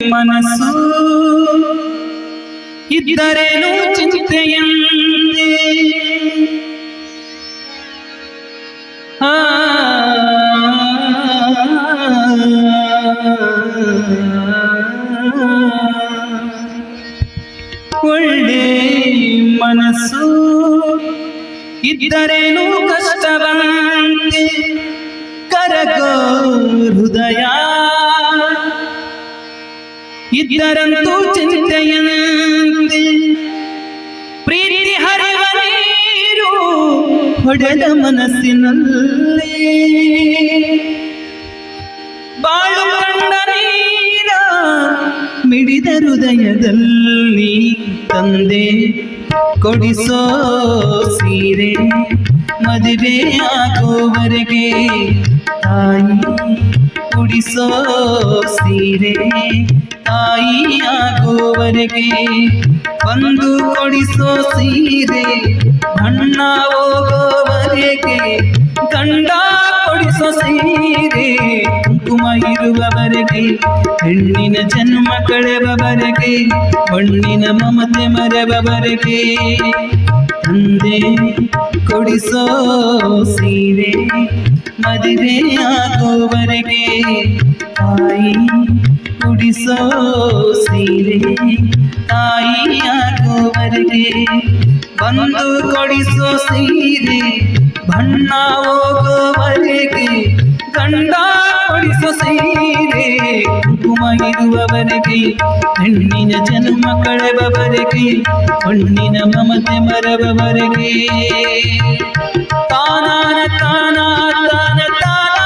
ಮನಸ್ಸು ಇದ್ದರೇನು ಚಿಂತೆಯಂದೆ ಆ ಒಳ್ಳೆ ಮನಸ್ಸು ಇದ್ದರೇನು ಕಷ್ಟವಂತೆ ಕರಗೋ ಹೃದಯ ಇದ್ದರಂತೂ ಚಿಂತೆಯಂತೆ ಪ್ರೀತಿ ಹರಿವ ನೀರು ಹೊಡೆದ ಮನಸ್ಸಿನಲ್ಲಿ. ಬಾಳು ಕಂಡ ನೀರ ಮಿಡಿದ ಹೃದಯದಲ್ಲಿ ತಂದೆ ಕೊಡಿಸೋ ಸೀರೆ ಮದುವೆಯಾಗುವವರೆಗೆ ತಾಯಿ. ಕುಡಿಸೋ ಸೀರೆ ತಾಯಿಯಾಗುವವರೆಗೆ ಬಂದು ಕೊಡಿಸೋ ಸೀರೆ ಅಣ್ಣ ಹೋಗೋವರೆಗೆ ಗಂಡ ಕೊಡಿಸೋ ಸೀರೆ ಕುಂಕುಮ ಇರುವವರೆಗೆ ಹೆಣ್ಣಿನ ಜನ್ಮ ಕಳೆವವರೆಗೆ, ಮಣ್ಣಿನ ಮಮತೆ ಮರೆವವರೆಗೆ. ತಂದೆ, ಕೊಡಿಸೋ ಸೀರೆ ಮದುವೆಯಾಗುವವರೆಗೆ ತಾಯಿ, ಕುಡಿಸೋ ಸೀರೆ ತಾಯಿಯಾಗುವವರೆಗೆ ಬಂದು ಕೊಡಿಸೋ ಸೀರೆ, ಬಣ್ಣ ಹೋಗುವವರೆಗೆ ನೋವಾಗಿರುವವರಿಗೆ ಹೆಣ್ಣಿನ ಜನ್ಮ ಕಳೆಬವರಿಗೆ ಹೊಣ್ಣಿನ ಮಮತೆ ಮರಬವರಿಗೆ ತಾನಾನ ತಾನ ತಾನ ತಾನ.